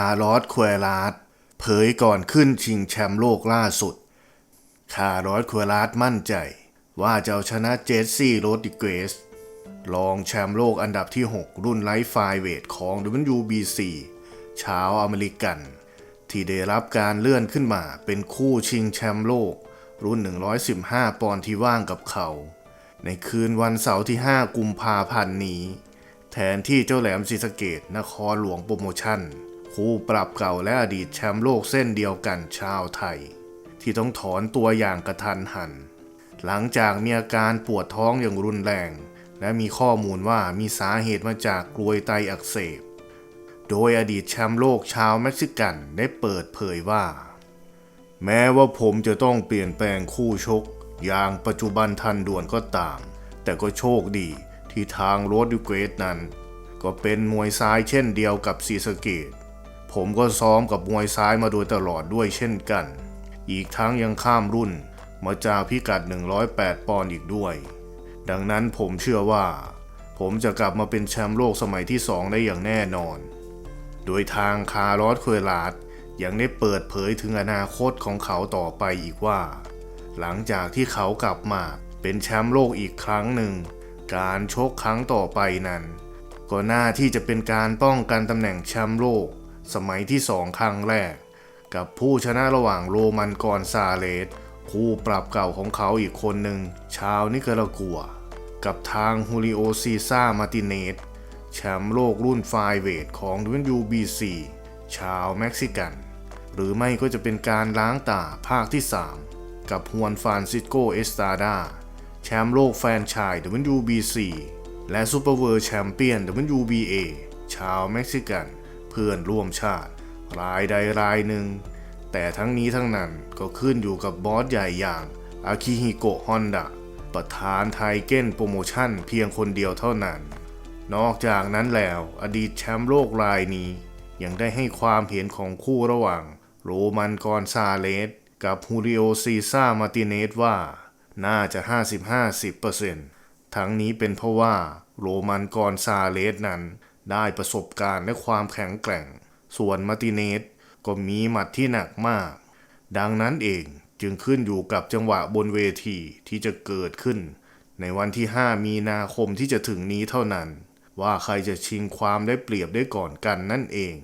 าร์ลอสควลาร์ดเผยก่อนขึ้นชิงแชมป์โลกล่าสุด คาร์ลอสควลาร์ดมั่นใจ ว่าจะเอาชนะเจสซี่โรดิเกสรองแชมป์โลกอันดับที่ 6 รุ่นไลท์ไฟเวทของ WBC ชาวอเมริกัน ที่ได้รับการเลื่อนขึ้นมาเป็นคู่ชิงแชมป์โลก รุ่น 115 ปอนด์ที่ว่างกับเขา ในคืนวันเสาร์ที่ 5 กุมภาพันธ์นี้ แทนที่เจ้าแหลมศรีสะเกดนครหลวงโปรโมชั่น คู่ปรับเก่าและอดีตแชมป์โลกเส้นเดียวกันชาวไทย ที่ต้องถอนตัวอย่างกระทันหัน หลังจากมีอาการปวดท้องอย่างรุนแรง และมีข้อมูลว่ามีสาเหตุมาจากกลวยไตอักเสบ โดยอดีตแชมป์โลกชาวเม็กซิกันได้เปิดเผยว่า แม้ว่าผมจะต้องเปลี่ยนแปลงคู่ชก อย่างปัจจุบันทันด่วนก็ตาม แต่ก็โชคดีที่ทางโรดดิเกรสนั้น ก็เป็นมวยซ้ายเช่นเดียวกับซีสเกต ผมก็ซ้อมกับมวยซ้ายมาโดยตลอดด้วยเช่นกัน อีกทั้งยังข้ามรุ่น มาจากพิกัด 108 ปอนด์อีกด้วย ดังนั้นผมเชื่อว่า ผมจะกลับมาเป็นแชมป์โลกสมัยที่ 2 ได้อย่างแน่นอน โดยทางคาร์ลอสควลาดยังได้เปิดเผยถึงอนาคตของเขาต่อไปอีกว่า หลังจากที่เขากลับมาเป็นแชมป์โลกอีกครั้งหนึ่ง การชกครั้งต่อไปนั้น ก็น่าที่จะเป็นการป้องกันตำแหน่งแชมป์โลก สมัยที่สองครั้งแรก กับผู้ชนะระหว่างโรมันกอนซาเลสคู่ปรับเก่าของเขาอีกคนหนึ่ง ชาวนิการากัว กับทางฮูริโอซีซ่ามาติเนสแชมป์โลกรุ่นไฟเวทของ WBC ชาวเม็กซิกัน หรือไม่ก็จะเป็นการล้างตาภาคที่ 3 กับฮวนฟานซิสโกเอสตาดาแชมป์โลกแฟนชาย WBC และซูเปอร์เวิร์แชมเปี้ยน WBA ชาวเม็กซิกัน เพื่อนร่วมชาติ รายใดรายหนึ่ง แต่ทั้งนี้ทั้งนั้นก็ขึ้นอยู่กับบอสใหญ่อย่างอากิฮิโกะฮอนดะประธานไทเก้นโปรโมชั่นเพียงคนเดียวเท่านั้น นอกจากนั้นแล้วอดีตแชมป์โลกรายนี้ ยังได้ให้ความเห็นของคู่ระหว่าง โรมันกอนซาเลส กับฮูริโอซีซ่ามาติเนสว่า น่าจะ 50-50%ทั้งนี้เป็นเพราะว่าโรมันกอนซาเลสนั้น ได้ประสบการณ์และความแข็งแกร่ง ส่วนมาติเนสก็มีหมัดที่หนักมาก ดังนั้นเองจึงขึ้นอยู่กับจังหวะบนเวทีที่จะเกิดขึ้น ในวันที่ 5 มีนาคมที่จะถึงนี้เท่านั้น ว่าใครจะชิงความได้เปรียบได้ก่อนกันนั่นเอง